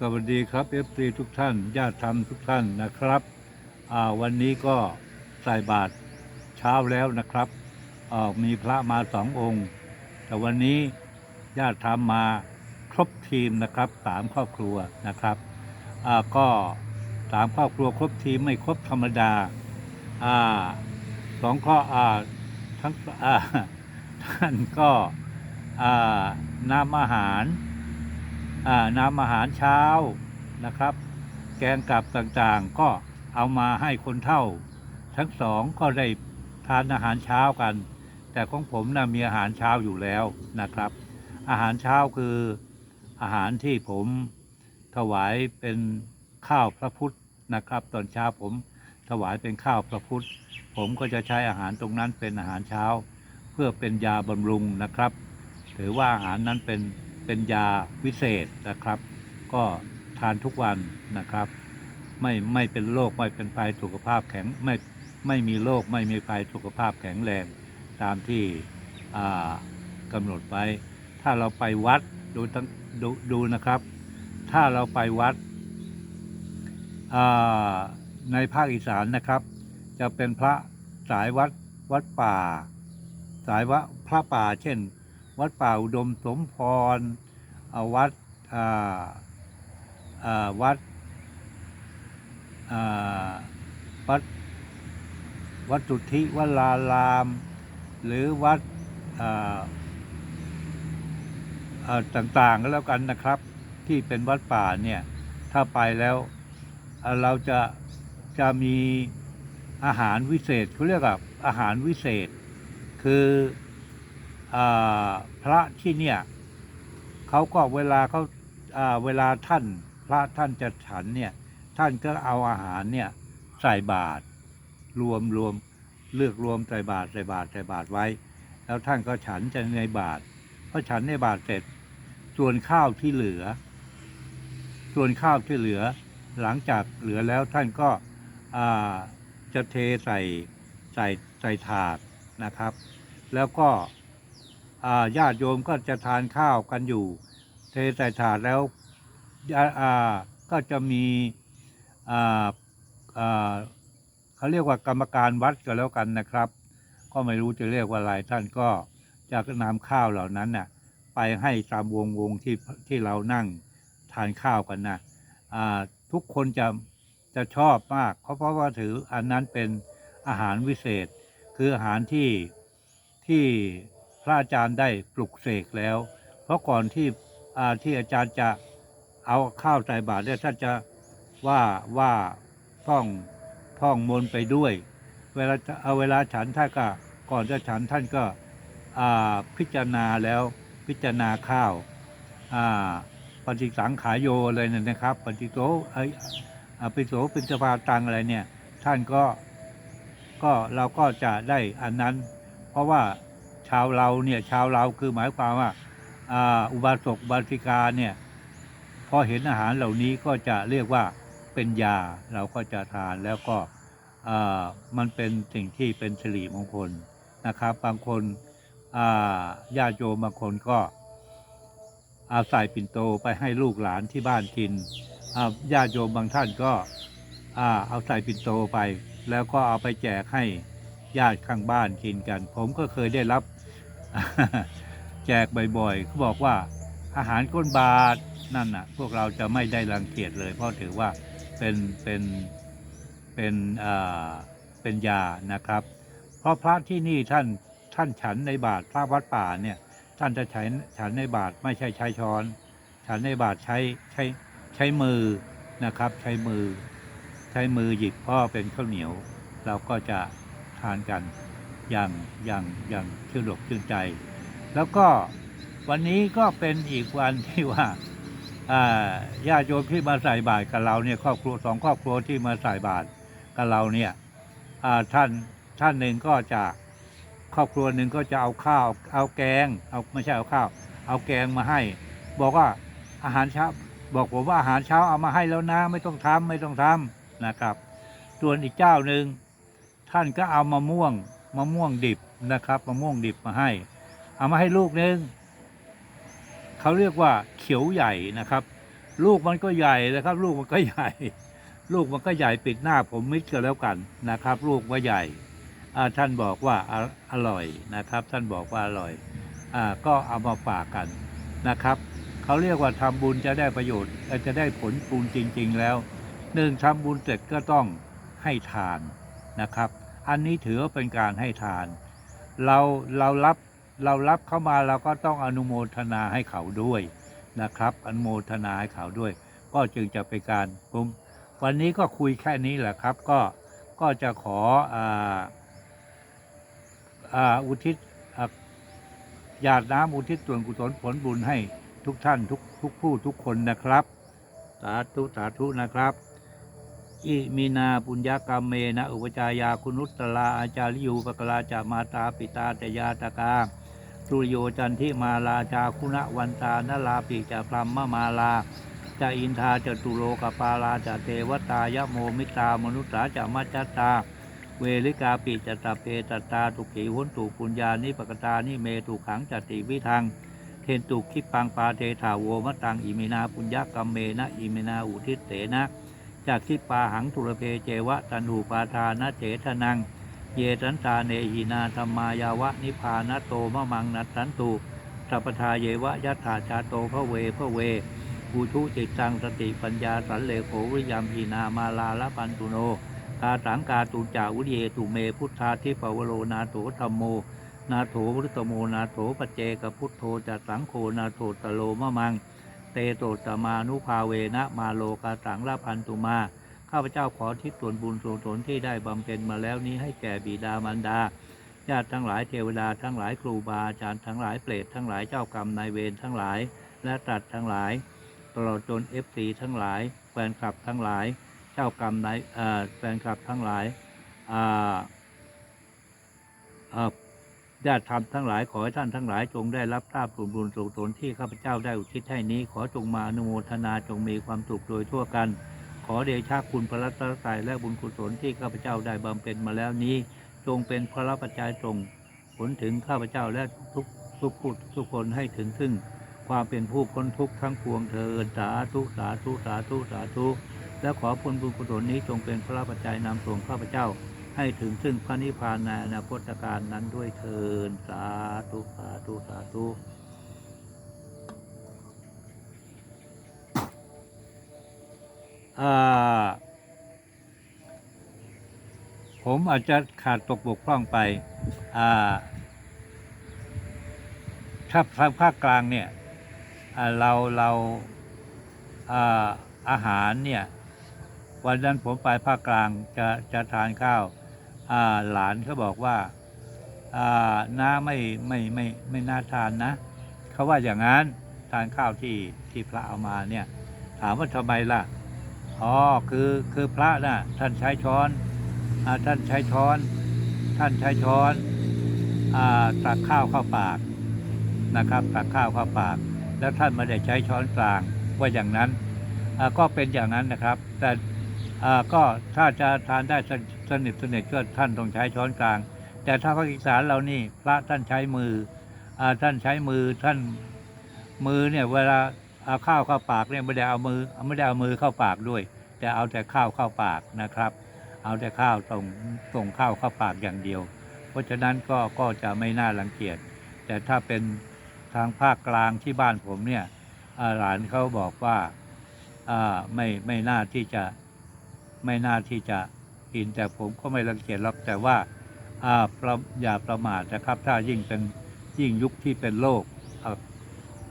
สวัสดีครับเอฟซีทุกท่านญาติธรรมทุกท่านนะครับวันนี้ก็ใส่บาตรเช้าแล้วนะครับมีพระมาสององค์ แต่วันนี้ญาติธรรมมาครบทีมนะครับสามครอบครัวนะครับก็สามครอบครัวครบทีมไม่ครบธรรมดาอสองข้อทั้งอ่าท่านก็นำอาหาร นำอาหารเช้านะครับ แกงกับต่างๆ ก็เอามาให้คนเท่า ทั้งสองก็ได้ทานอาหารเช้ากัน แต่ของผมน่ะมีอาหารเช้าอยู่แล้วนะครับ อาหารเช้าคืออาหารที่ผมถวายเป็นข้าวพระพุทธนะครับ ตอนเช้าผมถวายเป็นข้าวพระพุทธ ผมก็จะใช้อาหารตรงนั้นเป็นอาหารเช้า เพื่อเป็นยาบำรุงนะครับ ถือว่าอาหารนั้นเป็น เป็นยาวิเศษนะครับ ก็ทานทุกวันนะครับ ไม่ไม่เป็นโรคไม่เป็นภัยสุขภาพแข็งไม่ไม่มีโรคไม่มีภัยสุขภาพแข็งแรง ตามที่กำหนดไว้ ถ้าเราไปวัดดูทั้งดูดูนะครับ ถ้าเราไปวัดในภาคอีสานนะครับ จะเป็นพระสายวัดวัดป่า สายวัดพระป่าเช่น วัดป่าอุดมสมพรวัดวัดวัดวัดสุทธิวราราม หรือวัดต่างๆก็แล้วกันนะครับ ที่เป็นวัดป่าเนี่ย ถ้าไปแล้วเราจะจะมีอาหารวิเศษเขาเรียกว่าอาหารวิเศษ คือ พระที่เนี่ยเขาก็เวลาเขาอ่าเวลาท่านพระท่านจะฉันเนี่ยท่านก็เอาอาหารเนี่ยใส่บาตรรวมรวมเลือกรวมใส่บาตรใส่บาตรใส่บาตรไว้ แล้วท่านก็ฉันจะในบาตรพอฉันในบาตรเสร็จ ส่วนข้าวที่เหลือ ส่วนข้าวที่เหลือ หลังจากเหลือแล้วท่านก็จะเทใส่ใส่ใส่ถาดนะครับ แล้วก็ ญาติโยมก็จะทานข้าวกันอยู่ เทใส่ถาดแล้วก็จะมีเขาเรียกว่ากรรมการวัดก็แล้วกันนะครับ ก็ไม่รู้จะเรียกว่าอะไรท่านก็จะนำข้าวเหล่านั้นน่ะไปให้ตามวงวงที่ที่เรานั่งทานข้าวกันนะทุกคนจะจะชอบมาก เพราะเพราะว่าถืออันนั้นเป็นอาหารวิเศษ คืออาหารที่ที่ พระอาจารย์ได้ปลุกเสกแล้ว เพราะก่อนที่ที่อาจารย์จะเอาข้าวใส่บาตรเนี่ยท่านจะว่าว่าท่องท่องมนต์ไปด้วย เวลาเอาเวลาฉันท่านก็ก่อนจะฉันท่านก็พิจารณาแล้วพิจารณาข้าวปฏิสังขายโยอะไรเนี่ยนะครับ ปฏิโสไอยอภิโสปินสภาตังอะไรเนี่ย ท่านก็ก็เราก็จะได้อันนั้น เพราะว่า ชาวเราเนี่ยชาวเราคือหมายความว่าอุบาสกบาสิกาเนี่ยพอเห็นอาหารเหล่านี้ก็จะเรียกว่าเป็นยาเราก็จะทานแล้วก็มันเป็นสิ่งที่เป็นสิริมงคลนะครับ บางคนญาติโยมบางคนก็เอาใส่ปิ่นโตไปให้ลูกหลานที่บ้านกินญาติโยมบางท่านก็เอาใส่ปิ่นโตไป แล้วก็เอาไปแจกให้ญาติข้างบ้านกินกัน ผมก็เคยได้รับ แจกบ่อยๆเขาบอกว่าอาหารก้นบาทนั่นน่ะ พวกเราจะไม่ได้รังเกียจเลย เพราะถือว่าเป็นเป็นเป็นอ่าเป็นยานะครับ เพราะพระที่นี่ท่านท่านฉันในบาตรพระวัดป่าเนี่ยท่านจะฉันฉันในบาตรไม่ใช่ใช้ช้อน ฉันในบาตรใช้ใช้ใช้มือนะครับ ใช้มือ ใช้มือหยิบเพ่อเป็นข้าวเหนียว เราก็จะทานกัน อย่างอย่างอย่างชื่นอกชื่นใจ แล้วก็วันนี้ก็เป็นอีกวันที่ว่าญาติโยมที่มาใส่บาตรกับเราเนี่ยครอบครัวสองครอบครัวที่มาใส่บาตรกับเราเนี่ยท่านท่านหนึ่งก็จะครอบครัวหนึ่งก็จะเอาข้าว เอาแกง เอาไม่ใช่เอาข้าว เอาแกงมาให้ บอกว่าอาหารเช้า บอกผมว่าอาหารเช้าเอามาให้แล้วนะไม่ต้องทำไม่ต้องทำนะครับ ส่วนอีกเจ้าหนึ่งท่านก็เอามะม่วง มะม่วงดิบนะครับมะม่วงดิบมาให้ เอามาให้ลูกนึงเขาเรียกว่าเขียวใหญ่นะครับ ลูกมันก็ใหญ่นะครับ ลูกมันก็ใหญ่ ลูกมันก็ใหญ่ปิดหน้าผมมิดก็แล้วกันนะครับ ลูกว่าใหญ่ท่านบอกว่าอร่อยนะครับ ท่านบอกว่าอร่อยอก็เอามาฝากกันนะครับเขาเรียกว่าทำบุญจะได้ประโยชน์จะได้ผลบุญจริง ๆ แล้วหนึ่งทำบุญเสร็จก็ต้องให้ทานนะครับ อันนี้ถือว่าเป็นการให้ทาน เราเรารับเรารับเข้ามาเราก็ต้องอนุโมทนาให้เขาด้วยนะครับ อนุโมทนาให้เขาด้วย ก็จึงจะเป็นการผมวันนี้ก็คุยแค่นี้แหละครับ ก็ก็จะขออ่าอ่าอุทิศอ่าหยาดน้ำอุทิศส่วนกุศลผลบุญให้ทุกท่านทุกทุกผู้ทุกคนนะครับ สาธุสาธุนะครับ อิมินาปุญญากรรมเมนะอุปจายาคุณุตตลาอาจาริยูปกลาจามาตาปิตาตยาตกาสุริโยจันทิมาลาจาคุณวันตานลาปิจาพรหมมาลาจาอินทาจตุโลกปาลาจาเทวตายะโมมิตามนุษสาจามัจจตา เวลิกาปิจตาเพตตาตุขีหุนตุปุญญานิปกตานิเมตุขังจติวิทัง เทนตุคิปังปาเทถาโวมตังอิมินาปุญญกรรมเมนะอิมินาอุทิเตนะ จากทิปาหังทุรเพเจวะตันหูปาทานะเจทนัง เยตันตาเนหินาธรรมายาวะนิพานะโตมะมังนัตสันตุสัพทาเยวะยัตถาชาโตพระเวพระเวภูทุจิตตังสติปัญญาสันเลโขวิยามหินามาลาละปันตุโนกาสังกาตุจาวุเยตุเมพุทธาทิปวโรนาโถธรรมโม นาโถวรุตโมนาโถปเจกพุทโธจัสังโฆนาโถตโลมะมัง เตโตตมานุภาเวนะมาโลกาสังละพันตุมา ข้าพเจ้าขอทิศส่วนบุญส่วนผลที่ได้บำเพ็ญมาแล้วนี้ให้แก่บิดามารดา ญาติทั้งหลายเทวดาทั้งหลายครูบาอาจารย์ทั้งหลายเปรตทั้งหลายเจ้ากรรมนายเวรทั้งหลาย และตรัสทั้งหลาย ตลอดจนเอฟซีทั้งหลาย แฟนคลับทั้งหลาย เจ้ากรรมนายแฟนคลับทั้งหลายอ่า ญาติธรรมทั้งหลายขอให้ท่านทั้งหลายจงได้รับทราบส่วนบุญส่วนผลที่ข้าพเจ้าได้อุทิศให้นี้ ขอจงมาอนุโมทนาจงมีความสุขโดยทั่วกัน ขอเดชะคุณพระรัตนตรัยและบุญกุศลที่ข้าพเจ้าได้บำเพ็ญมาแล้วนี้ จงเป็นพระปัจจัยตรงผลถึงข้าพเจ้าและทุกทุกผู้ทุกคนให้ถึงซึ่ง ความเป็นผู้พ้นทุกข์ทั้งปวงเทินสาธุสาธุสาธุสาธุและขอผลบุญกุศลนี้จงเป็นพระปัจจัยนำส่งข้าพเจ้า ให้ถึงซึ่งพระนิพพานในอนาคตการนั้นด้วยเทินสาธุสาธุสาธุอ่าผมอาจจะขาดตกบกพร่องไปอ่าถ้าทางภาคกลางเนี่ยเราเราอ่าอาหารเนี่ย วันนั้นผมไปภาคกลางจะจะทานข้าว หลานเขาบอกว่าอ่าน้าไม่ไม่ไม่ไม่น่าทานนะเขาว่าอย่างนั้นทานข้าวที่ที่พระเอามาเนี่ยถามว่าทำไมล่ะอ๋อคือคือพระน่ะท่านใช้ช้อนอท่านใช้ช้อน ท่านใช้ช้อนอตักข้าวเข้าปากนะครับตักข้าวเข้าปาก แล้วท่านไม่ได้ใช้ช้อนกลางว่าอย่างนั้นก็เป็นอย่างนั้นนะครับ แต่ก็ถ้าจะทานได้สน สนิทสนิทก็ท่านต้องใช้ช้อนกลาง แต่ถ้าภาคอีสานเรานี่พระท่านใช้มืออท่านใช้มือท่านมือเนี่ยเวลาเอาข้าวเข้าปากเนี่ยไม่ได้เอามือไม่ได้เอามือเข้าปากด้วย แต่เอาแต่ข้าวเข้าปากนะครับ เอาแต่ข้าวส่งส่งข้าวเข้าปากอย่างเดียว เพราะฉะนั้นก็ก็จะไม่น่ารังเกียจแต่ถ้าเป็นทางภาคกลางที่บ้านผมเนี่ยหลานเขาบอกว่าไม่ไม่น่าที่จะไม่น่าที่จะ กิน แต่ผมก็ไม่รังเกียจหรอกแต่ว่าอ่าประอย่าประมาทนะครับ ถ้ายิ่งเป็นยิ่งยุคที่เป็นโรค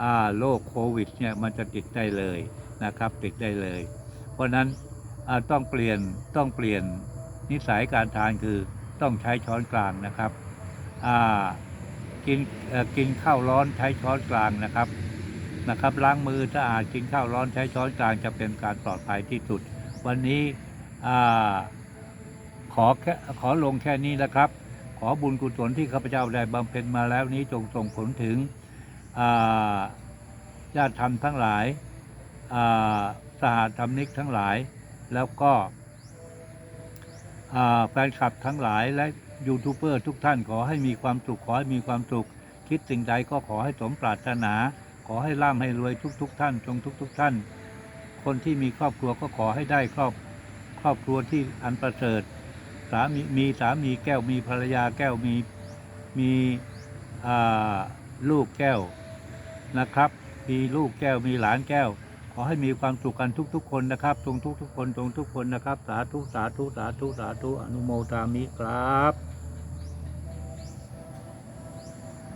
อ่าโรคโควิดเนี่ยมันจะติดได้เลยนะครับ ติดได้เลย เพราะนั้นต้องเปลี่ยนต้องเปลี่ยนนิสัยการทานคือต้องใช้ช้อนกลางนะครับกินกินข้าวร้อนใช้ช้อนกลางนะครับนะครับล้างมือสะอาดกินข้าวร้อนใช้ช้อนกลางจะเป็นการปลอดภัยที่สุด วันนี้อ่า ขอแค่ขอลงแค่นี้นะครับ ขอบุญกุศลที่ข้าพเจ้าได้บำเพ็ญมาแล้วนี้จงส่งผลถึงญาติธรรมทั้งหลายาสหธรรมนิกทั้งหลาย แล้วก็แฟนคลับทั้งหลายและยูทูบเบอร์ทุกท่านขอให้มีความสุขขอให้มีความสุข คิดสิ่งใดก็ขอให้สมปรารถนา ขอให้ร่ำให้รวยทุกๆท่านจงทุกๆท่าน คนที่มีครอบครัวก็ขอให้ได้ครอบครอบครัวที่อันประเสริฐ สามีมีสามีแก้วมีภรรยาแก้วมีมีลูกแก้วนะครับ มีลูกแก้วมีหลานแก้ว ขอให้มีความสุขกันทุก ๆ คนนะครับตรงทุก ๆ คนตรงทุกคนนะครับ สาธุสาธุสาธุสาธุอนุโมทามิครับ